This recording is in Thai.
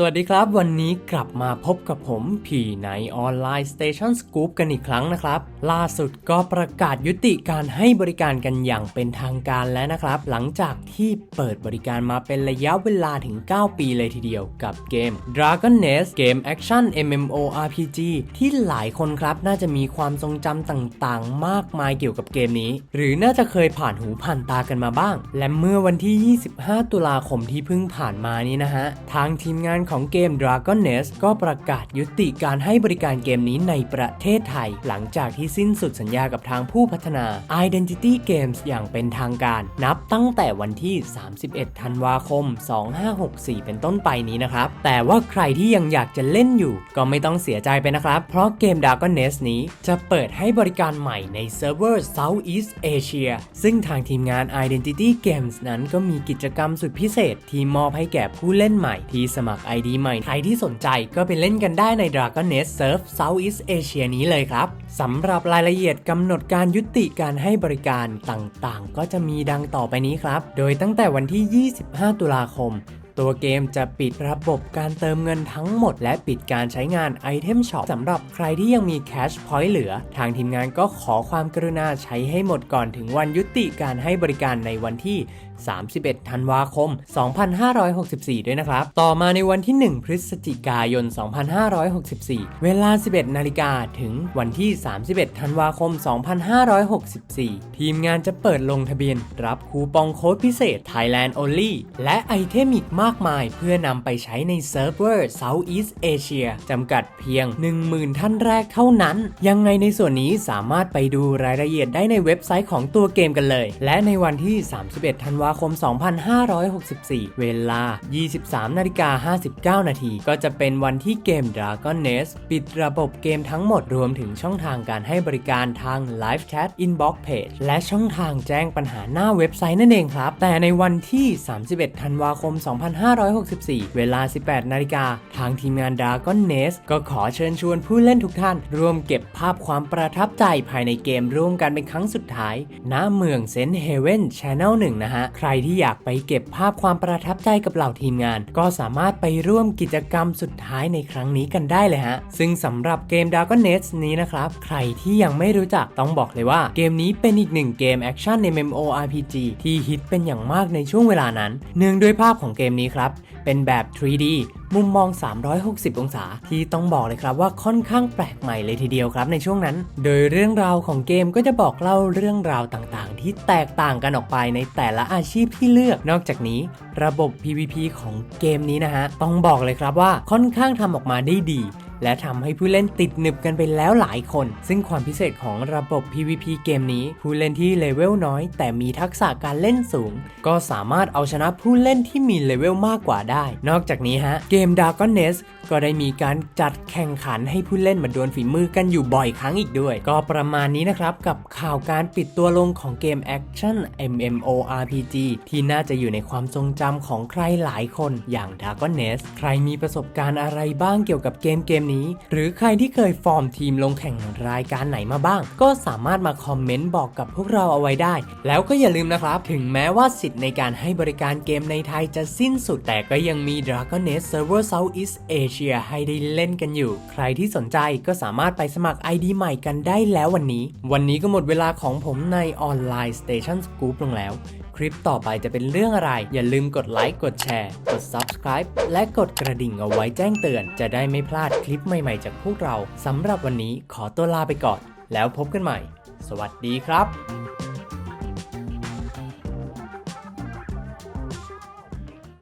สวัสดีครับ วันนี้กลับมาพบกับผมผีในออนไลน์ Station Scoop กันอีกครั้งนะครับ ล่าสุดก็ประกาศยุติการให้บริการกันอย่างเป็นทางการแล้วนะครับ หลังจากที่เปิดบริการมาเป็นระยะเวลาถึง 9 ปีเลยทีเดียวกับเกม Dragon Nest เกมแอคชั่น MMORPG ที่หลายคนครับน่าจะมีความทรงจำต่างๆ มากมายเกี่ยวกับเกมนี้ หรือน่าจะเคยผ่านหูผ่านตากันมาบ้าง และเมื่อวันที่ 25 ตุลาคมที่เพิ่งผ่านมานี้นะฮะทางทีมงานของเกม Dragon Nest ก็ประกาศยุติการให้บริการเกมนี้ในประเทศไทย หลังจากที่สิ้นสุดสัญญากับทางผู้พัฒนา Identity Games อย่างเป็นทางการ นับตั้งแต่วันที่ 31 ธันวาคม 2564 เป็นต้นไปนี้นะครับ แต่ว่าใครที่ยังอยากจะเล่นอยู่ ก็ไม่ต้องเสียใจไปนะครับ เพราะเกม Dragon Nest นี้จะเปิดให้บริการใหม่ในเซิร์ฟเวอร์ Southeast Asia ซึ่งทางทีมงาน Identity Games นั้นก็มีกิจกรรมสุดพิเศษ ที่มอบให้แก่ผู้เล่นใหม่ที่สมัคร ID ใหม่ ใครที่สนใจก็ไปเล่นกันได้ใน Dragon Nest Surf Southeast Asia นี้เลยครับสำหรับรายละเอียดกำหนดการยุติการให้บริการต่างๆ ก็จะมีดังต่อไปนี้ครับ โดยตั้งแต่วันที่ 25 ตุลาคมตัวเกมจะปิดระบบการเติมเงินทั้งหมด และปิดการใช้งานไอเทมช็อปสำหรับใครที่ยังมีแคชพอยต์เหลือ ทางทีมงานก็ขอความกรุณาใช้ให้หมดก่อนถึงวันยุติการให้บริการในวันที่ 31 ธันวาคม 2564 ด้วยนะครับ ต่อมาในวันที่ 1 พฤศจิกายน 2564 เวลา 11 นาฬิกาถึงวันที่ 31 ธันวาคม 2564 ทีมงานจะเปิดลงทะเบียนรับคูปองโค้ดพิเศษ Thailand Only และไอเทมอีกมากมาย เพื่อนำไปใช้ในเซิร์ฟเวอร์ Southeast Asia จำกัดเพียง 10,000 ท่านแรกเท่านั้น ยังไงในส่วนนี้สามารถไปดูรายละเอียดได้ในเว็บไซต์ของตัวเกมกันเลย และในวันที่ 31 ธันวาคม 2564 เวลา 23นาฬิกา59 นาที ก็จะเป็นวันที่เกม Dragon Nest ปิดระบบเกมทั้งหมดรวมถึงช่องทางการให้บริการทาง Live Chat Inbox Page และช่องทางแจ้งปัญหาหน้าเว็บไซต์นั่นเองครับ แต่ในวันที่ 31 ธันวาคม 2564 เวลา 18 นาฬิกา ทางทีมงาน Dragon Nest ก็ขอเชิญชวนผู้เล่นทุกท่าน ร่วมเก็บภาพความประทับใจภายในเกมร่วมกันเป็นครั้งสุดท้าย ณ เมืองเซนเฮเว่นช n แนลหนึ่งนะฮะใครที่อยากไปเก็บภาพความประทับใจกับเหล่าทีมงาน ก็สามารถไปร่วมกิจกรรมสุดท้ายในครั้งนี้กันได้เลยฮะ ซึ่งสำหรับเกม Dragon Nest นี้นะครับ ใครที่ยังไม่รู้จักต้องบอกเลยว่าเกมนี้เป็นอีกหนึ่งเกมแอคชั่น MMORPG ที่ฮิตเป็นอย่างมากในช่วงเวลานั้น เนื่องด้วยภาพของเกมนี้ครับ เป็นแบบ 3D มุมมอง 360 องศา ที่ต้องบอกเลยครับว่าค่อนข้างแปลกใหม่เลยทีเดียวครับในช่วงนั้น โดยเรื่องราวของเกมก็จะบอกเล่าเรื่องราวต่างๆ ที่แตกต่างกันออกไปในแต่ละอาชีพที่เลือก นอกจากนี้ระบบ PVP ของเกมนี้นะฮะ ต้องบอกเลยครับว่าค่อนข้างทำออกมาได้ดี และทำให้ผู้เล่นติดหนึบกันไปแล้วหลายคน ซึ่งความพิเศษของระบบ PVP เกมนี้ ผู้เล่นที่เลเวลน้อย แต่มีทักษะการเล่นสูง ก็สามารถเอาชนะผู้เล่นที่มีเลเวลมากกว่าได้ นอกจากนี้ฮะ เกม Dragon Nest ก็ได้มีการจัดแข่งขันให้ผู้เล่นมาดวลฝีมือกันอยู่บ่อยครั้งอีกด้วย ก็ประมาณนี้นะครับ กับข่าวการปิดตัวลงของเกม Action MMORPG ที่น่าจะอยู่ในความทรงจำของใครหลายคนอย่าง Dragon Nest ใครมีประสบการณ์อะไรบ้างเกี่ยวกับเกมเกมนี้ หรือใครที่เคยฟอร์มทีมลงแข่งรายการไหนมาบ้าง ก็สามารถมาคอมเมนต์บอกกับพวกเราเอาไว้ได้ แล้วก็อย่าลืมนะครับ ถึงแม้ว่าสิทธิ์ในการให้บริการเกมในไทยจะสิ้นสุด แต่ก็ยังมี Dragon Nest Server Southeast Asia ให้ได้เล่นกันอยู่ ใครที่สนใจก็สามารถไปสมัคร ID ใหม่กันได้แล้ววันนี้ วันนี้ก็หมดเวลาของผมในออนไลน์ Station Scoop ลงแล้ว คลิปต่อไปจะเป็นเรื่องอะไร อย่าลืมกดไลค์ กดแชร์ กด Subscribe และกดกระดิ่งเอาไว้แจ้งเตือน จะได้ไม่พลาดคลิปใหม่ๆ จากพวกเราสำหรับวันนี้ขอตัวลาไปก่อน แล้วพบกันใหม่ สวัสดีครับ